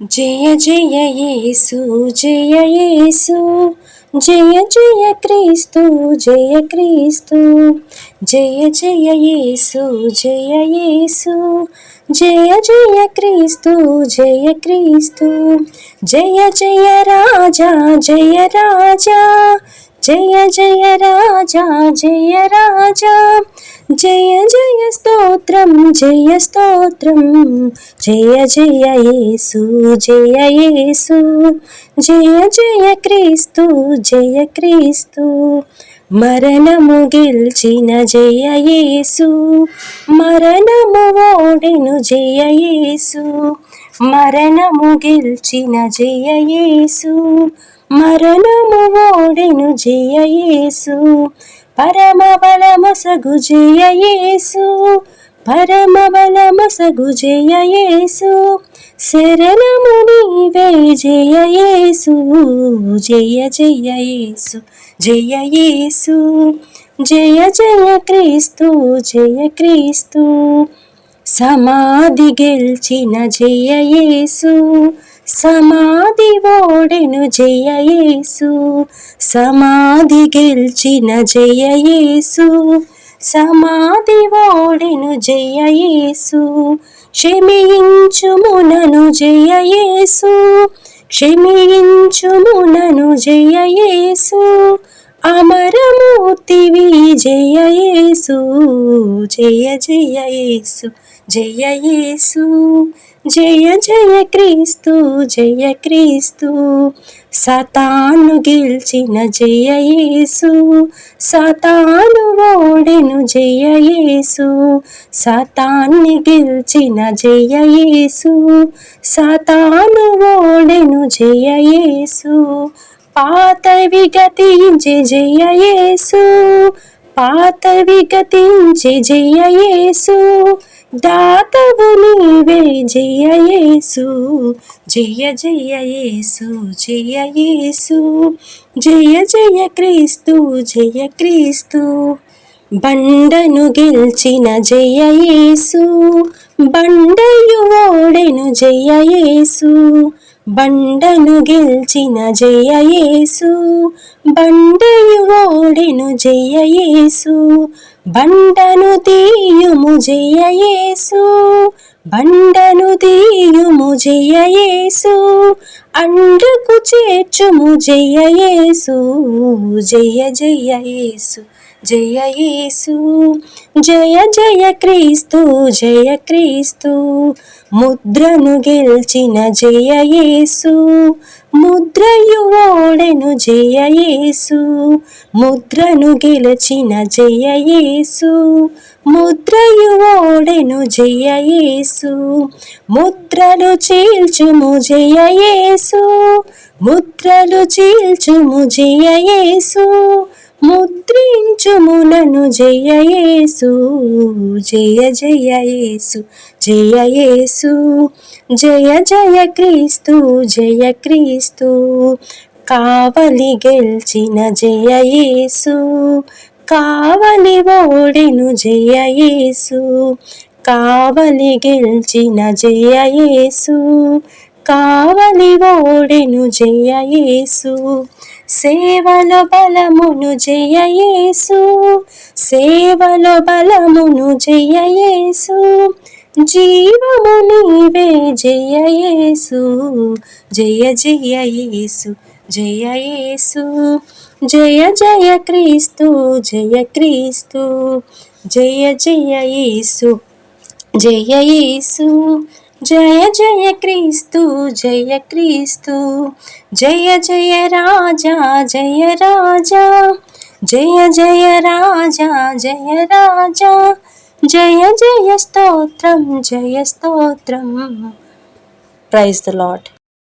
జయ జయ యేసు జయ యేసు జయ జయ క్రీస్తు జయ క్రీస్తు జయ జయ యేసు జయ యేసు జయ జయ క్రీస్తు జయ క్రీస్తు జయ జయ రాజా జయ రాజా జయ జయ రాజా జయ రాజా జయ జయ స్తోత్రం జయ స్తోత్రం జయ జయ యేసు జయ యేసు జయ జయ క్రీస్తు జయ క్రీస్తు. మరణము గెలిచిన జయ యేసు మరణము ఓడెను జయ యేసు. మరణము గెలిచిన జయ యేసు మరణము ఓడెను జయ యేసు. పరమ బలము జయ పరమ బలము జయ శరణము నీవే జయ జయ జయ యేసు. జయ జయ క్రీస్తు జయ క్రీస్తు. సమాధి గెలిచిన జయ సమాధి ఓడెను జయయేసు సమాధి గెలిచిన జయయేసు సమాధి ఓడెను జయయేసు క్షమించుమునను జయయేసు క్షమించుమునను జయయేసు అమరమూర్తివి జయ యేసు జయ జయ యేసు జయ యేసు జయ జయ క్రీస్తు జయ క్రీస్తు. సతాను గెలిచిన జయ యేసు సతాను ఓడెను జయ యేసు సతాన్ని గెలిచిన జయ యేసు సతాను ఓడెను జయ యేసు. పాతవి గతించే జయయేసు పాతవి గతించే జయయేసు దాతవు నీవే జయయేసు జయ జయయేసు జయయేసు జయ జయ క్రీస్తు జయ క్రీస్తు. బండను గెలిచిన జయయేసు బండయు ఓడెను జయయేసు బండను గెలిచిన జయయేసు బండయు ఓడెను జయయేసు బండను తీయుము జయయేసు బండను తీయుము జయయేసు అండకు చేర్చుము జయయేసు జయ జయ యేసు జయ యేసు జయ జయ క్రీస్తు జయ క్రీస్తు. ముద్రను గెలిచిన జయ యేసు ముద్రయు ఓడెను జయ యేసు. ముద్రను గెలిచిన జయ యేసు ముద్రయు ఓడెను జయ యేసు. ముద్రలు చీల్చుము జయ యేసు ముద్రలు చీల్చుము జయ యేసు. ముద్రించుములను జయ యేసు జయ జయ యేసు జయ యేసు జయ జయ క్రీస్తు జయ క్రీస్తు. కావలి గెలిచిన జయ యేసు కావలి ఓడెను జయ యేసు కావలి గెలిచిన జయ యేసు కావలి ఓడెను జయ యేసు. సేవల బలమును జయయేసు యేసు. బలమును జయయేసు జీవము నీవే జయయేసు జయ జయయేసు జయయేసు జయ జయ జయ క్రీస్తు జయ క్రీస్తు. జయ జయ యేసు జయ యేసు. జయ జయ క్రీస్తు జయ క్రీస్తు. జయ జయ రాజా జయ రాజా. జయ జయ రాజా జయ రాజా. జయ జయ స్తోత్రం జయ స్తోత్రం. Praise the lot